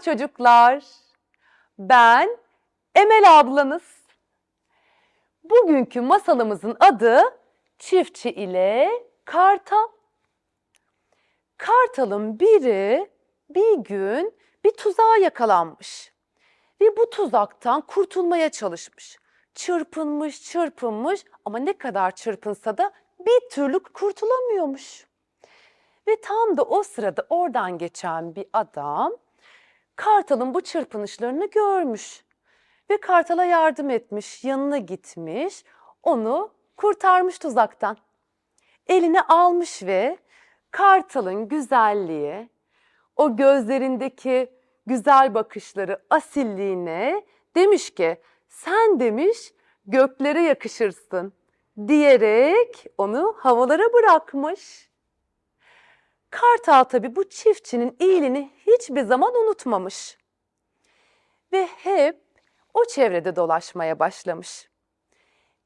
çocuklar. Ben Emel ablanız. Bugünkü masalımızın adı Çiftçi ile Kartal. Kartalın biri bir gün bir tuzağa yakalanmış ve bu tuzaktan kurtulmaya çalışmış. Çırpınmış, çırpınmış ama ne kadar çırpınsa da bir türlü kurtulamıyormuş. Ve tam da o sırada oradan geçen bir adam Kartal'ın bu çırpınışlarını görmüş ve Kartal'a yardım etmiş, yanına gitmiş, onu kurtarmış tuzaktan. Eline almış ve Kartal'ın güzelliği, o gözlerindeki güzel bakışları, asilliğine demiş ki sen demiş göklere yakışırsın diyerek onu havalara bırakmış. Kartal tabii bu çiftçinin iyiliğini hiçbir zaman unutmamış. Ve hep o çevrede dolaşmaya başlamış.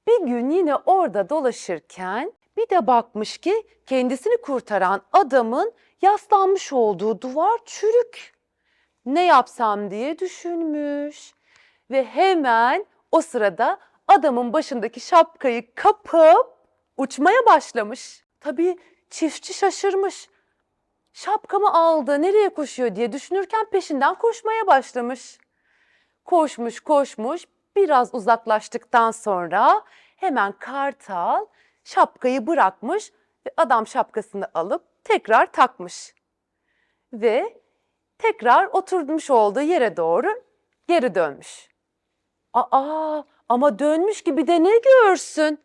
Bir gün yine orada dolaşırken bir de bakmış ki kendisini kurtaran adamın yaslanmış olduğu duvar çürük. Ne yapsam diye düşünmüş ve hemen o sırada adamın başındaki şapkayı kapıp uçmaya başlamış. Tabii çiftçi şaşırmış. Şapkamı aldı, nereye koşuyor diye düşünürken peşinden koşmaya başlamış. Koşmuş, koşmuş, biraz uzaklaştıktan sonra hemen kartal şapkayı bırakmış ve adam şapkasını alıp tekrar takmış. Ve tekrar oturmuş olduğu yere doğru geri dönmüş. Aa ama dönmüş gibi de ne görsün?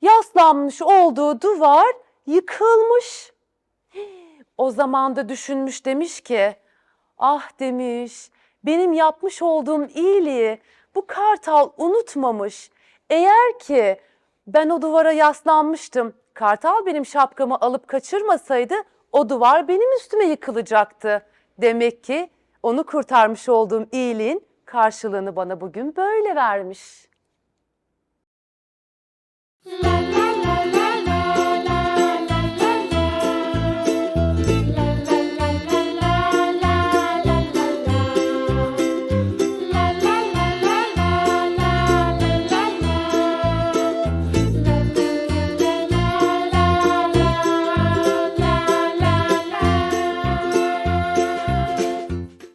Yaslanmış olduğu duvar yıkılmış. O zaman da düşünmüş demiş ki, ah demiş, benim yapmış olduğum iyiliği bu kartal unutmamış. Eğer ki ben o duvara yaslanmıştım, kartal benim şapkamı alıp kaçırmasaydı o duvar benim üstüme yıkılacaktı. Demek ki onu kurtarmış olduğum iyiliğin karşılığını bana bugün böyle vermiş.